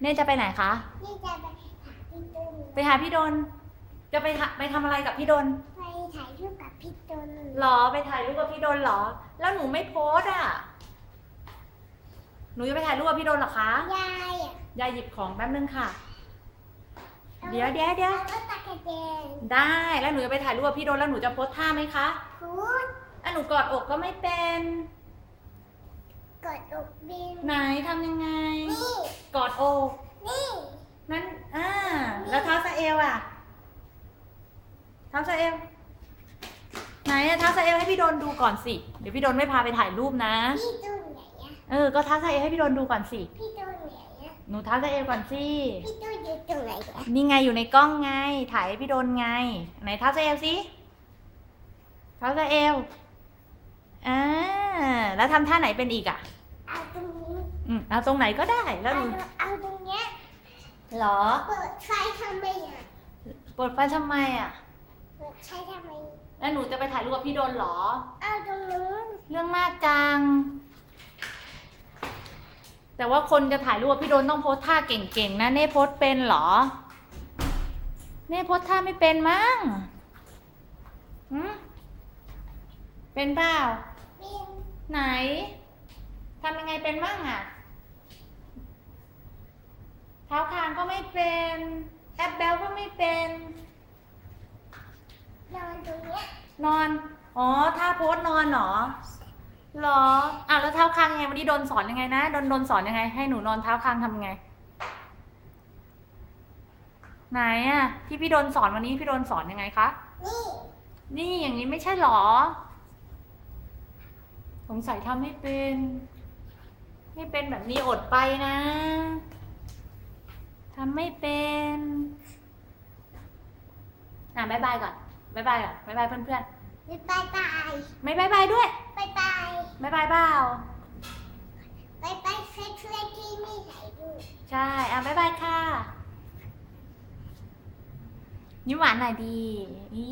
เน่จะไปไหนคะ นี่จะไปหาพี่ตุนไปหาพี่ดน จะไปหาไปทำอะไรกับพี่ดนไปถ่ายรูปกับพี่ตุนหรอไปถ่ายรูปกับพี่ดนเหรอ แล้วหนูไม่โพสต์อะ หนูจะไปถ่ายรูปกับพี่ดนเหรอคะยายอะยายหยิบของแป๊บนึงค่ะ เดี๋ยวเดี๋ยวเดี๋ยวเอารถตะกะแดงได้แล้วหนูจะไปถ่ายรูปกับพี่ดนแล้วหนูจะโพสท่าไหมคะพูดอะหนูกอดอกก็ไม่เป็น กดอกบิน ไหนทำยังไง นี่ กอดอก นี่ นั่นอ่าแล้วเท้าสะเอวอะเท้าสะเอวไหนอะเท้าสะเอวให้พี่โดนดูก่อนสิ เดี๋ยวพี่โดนไม่พาไปถ่ายรูปนะ พี่ตุนไหนอะเออ ก็เท้าสะเอวให้พี่โดนดูก่อนสิ พี่ตุนไหนอะหนูเท้าสะเอวก่อนสิ พี่ตุนอยู่ตรงไหนอะนี่ไงอยู่ในกล้องไง ถ่ายให้พี่โดนไง ไหนเท้าสะเอวสิเท้าสะเอวอ่า แล้วทำท่าไหนเป็นอีกอะเอาตรงนี้อืมเอาตรงไหนก็ได้แล้วหเอานูเอาตรงเนี้ยเหรอ เปิดไฟทำไมอะเปิดไฟทำไมอะ เปิดไฟทำไมแล้วหนูจะไปถ่ายรูปกับพี่โดนเหรอ เอาตรงนู้นเรื่องมากจัง แต่ว่าคนจะถ่ายรูปกับพี่โดนต้องโพสท่าเก่งๆนะเน่โพสเป็นเหรอ เน่โพสท่าไม่เป็นมั้งหืมเป็นเปล่าเป็น ไหนทำยังไงเป็นมั่งอะเท้าคางก็ไม่เป็น แอปเบลก็ไม่เป็น นอนตรงเนี้ยนอน อ๋อท่าโพสนอนเหรอเหรออะแล้วเท้าคางยังไงวันนี้โดนสอนยังไงนะโดนโดนสอนยังไง ให้หนูนอนเท้าคางทำไง ไหนอะที่พี่โดนสอนวันนี้พี่โดนสอนยังไงคะ นี่ นี่อย่างนี้ไม่ใช่เหรอ สงสัยทำไม่เป็น ไม่เป็นแบบนี้อดไปนะทำไม่เป็นอะบายบายก่อนบายบายก่อนบายบายเพื่อนไปไปไปๆไม่บายบายด้วยไปไปบายบายเปล่าไปไปเพื่อนเพื่อนที่ไม่ถ่ายรูปใช่อะบายบายค่ะยิ้มหวานหน่อยดีอี